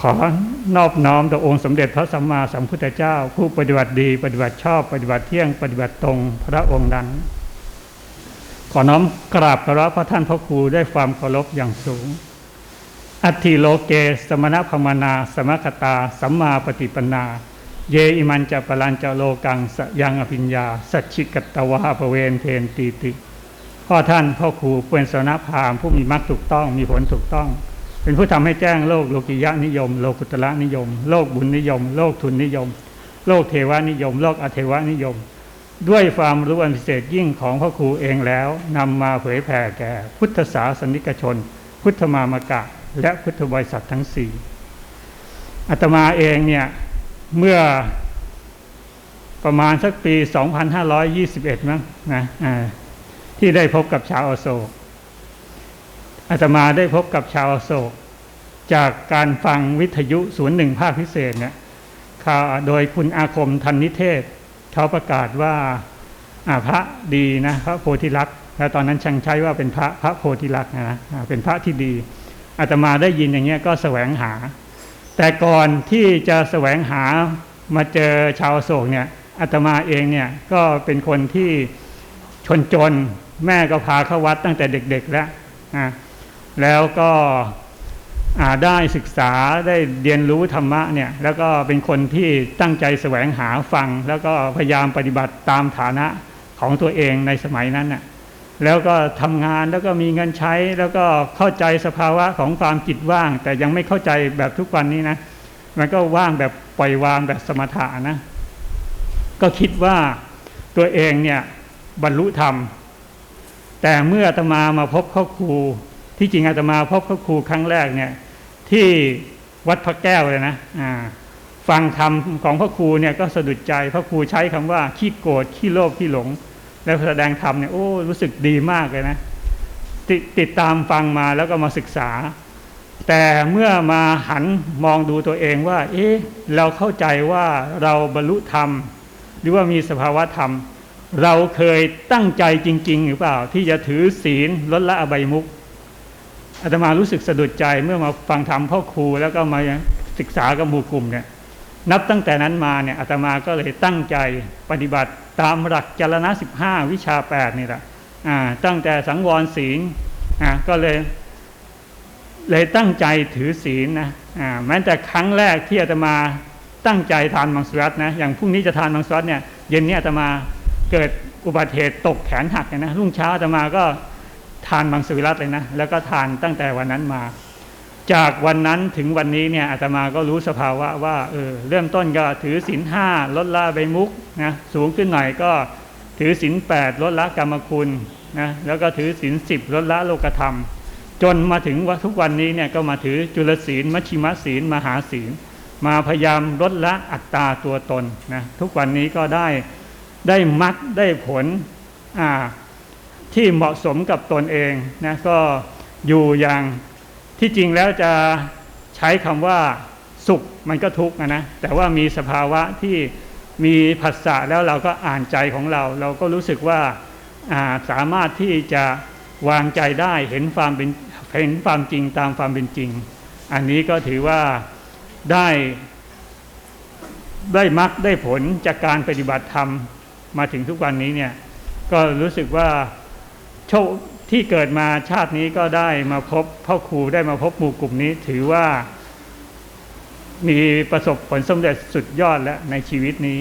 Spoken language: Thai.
ขอนอบน้อมต่อองค์สมเด็จพระสัมมาสัมพุทธเจ้า ผู้ปฏิบัติดีปฏิบัติชอบปฏิบัติเที่ยงปฏิบัติตรงพระองค์นั้น ขอน้อมกราบพระพระท่านพระครูด้วยความเคารพอย่างสูง อัติโลเกสมณพมนา สมคตา สัมมาปฏิปนา เยอิมันจะปรัญจะโลกังสยังอภิญญา สัจฉิกตวาปเวนเพนตีติ พ่อท่านพ่อครูเป็นสนพราหมณ์ผู้มีมรรคถูกต้องมีผลถูกต้อง เป็นผู้ทำให้แจ้งโลกโลกิยะนิยม โลกุตระนิยม โลกบุญนิยม โลกทุนนิยม โลกเทวานิยม โลกอเทวานิยม ด้วยความรู้อันพิเศษยิ่งของพ่อครูเองแล้วนำมาเผยแผ่แก่ พุทธศาสนิกชน พุทธมามกะ และพุทธบริษัททั้งสี่อาตมาเองเนี่ยเมื่อประมาณสักปี 2521 มั้งนะที่ได้พบกับชาวอโศกอาตมาได้พบกับชาวอโศก จากการฟังวิทยุศูนย์หนึ่งภาคพิเศษเนี่ยข่าวโดยคุณอาคมทันนิเทศ เขาประกาศว่าอาพระดีนะพระโพธิลักษณ์แล้วตอนนั้นช่างใช้ว่าเป็นพระพระโพธิลักษณ์นะเป็นพระที่ดีอาตมาได้ยินอย่างเงี้ยก็แสวงหา แต่ก่อนที่จะแสวงหามาเจอชาวโศกเนี่ยอาตมาเองเนี่ยก็เป็นคนที่ชนจนแม่ก็พาเข้าวัดตั้งแต่เด็กๆแล้วอ่าแล้วก็ ได้ศึกษาได้เรียนรู้ธรรมะเนี่ยแล้วก็เป็นคนที่ตั้งใจแสวงหาฟัง แล้วก็พยายามปฏิบัติตามฐานะของตัวเองในสมัยนั้นน่ะแล้วก็ทำงานแล้วก็มีเงินใช้แล้วก็เข้าใจสภาวะของความจิตว่าง แต่ยังไม่เข้าใจแบบทุกวันนี้นะมันก็ว่างแบบปล่อยวางแบบสมถะนะ ก็คิดว่าตัวเองเนี่ยบรรลุธรรม แต่เมื่อตมามาพบข้าครู ที่จริงอาตมาพบข้าครูครั้งแรกเนี่ย ที่วัดพระแก้วเลยนะอ่าฟังธรรมของพระครูเนี่ยก็สะดุดใจพระครูใช้คำว่าขี้โกรธขี้โลภขี้หลง แล้วแสดงธรรมเนี่ยโอ้รู้สึกดีมากเลยนะตติดตามฟังมาแล้วก็มาศึกษา แต่เมื่อมาหันมองดูตัวเองว่า เอ๊ะเราเข้าใจว่าเราบรรลุธรรม หรือว่ามีสภาวะธรรม เราเคยตั้งใจจริง ๆ หรือเปล่า ที่จะถือศีลลดละอบายมุข อาตมารู้สึกสะดุดใจเมื่อมาฟังธรรมพ่อครูแล้วก็มาศึกษากับหมู่กลุ่มเนี่ยนับตั้งแต่นั้นมาเนี่ยอาตมาก็เลยตั้งใจปฏิบัติตามหลักจรณะสิบห้าวิชาแปดนี่แหละอ่าตั้งแต่สังวรศีลอ่าก็เลย เลยตั้งใจถือศีลนะอ่าแม้แต่ครั้งแรกที่อาตมาตั้งใจทานมังสวิรัตนะอย่างพรุ่งนี้จะทานมังสวิรัตเนี่ยเย็นนี้อาตมาเกิดอุบัติเหตุตกแขนหักนะรุ่งเช้าอาตมาก็ ทานมังสวิรัตเลยนะ แล้วก็ทานตั้งแต่วันนั้นมา จากวันนั้นถึงวันนี้เนี่ยอาตมาก็รู้สภาวะว่าเออเริ่มต้นก็ถือศีลห้าลดละใบมุกนะสูงขึ้นหน่อยก็ถือศีลแปดลดละกรรมคุณนะแล้วก็ถือศีลสิบลดละโลกธรรม จนมาถึงว่าทุกวันนี้เนี่ยก็มาถือจุลศีลมัชชิมศีลมหาศีล มาพยายามลดละอัตตาตัวตนนะทุกวันนี้ก็ได้ได้มักได้ผลอ่า ที่เหมาะสมกับตนเองนะก็อยู่อย่างที่จริงแล้วจะใช้คำว่าสุขมันก็ทุกข์นะนะแต่ว่ามีสภาวะที่มีผัสสะแล้วเราก็อ่านใจของเรา เราก็รู้สึกว่าาสามารถที่จะวางใจได้เห็นความเป็นเห็นความจริงตามความเป็นจริง อันนี้ก็ถือว่าได้ได้มักได้ผลจากการปฏิบัติธรรมมาถึงทุกวันนี้เนี่ยก็รู้สึกว่า โชคที่เกิดมาชาตินี้ก็ได้มาพบพ่อครูได้มาพบหมู่กลุ่มนี้ ถือว่ามีประสบผลสำเร็จสุดยอดแล้วในชีวิตนี้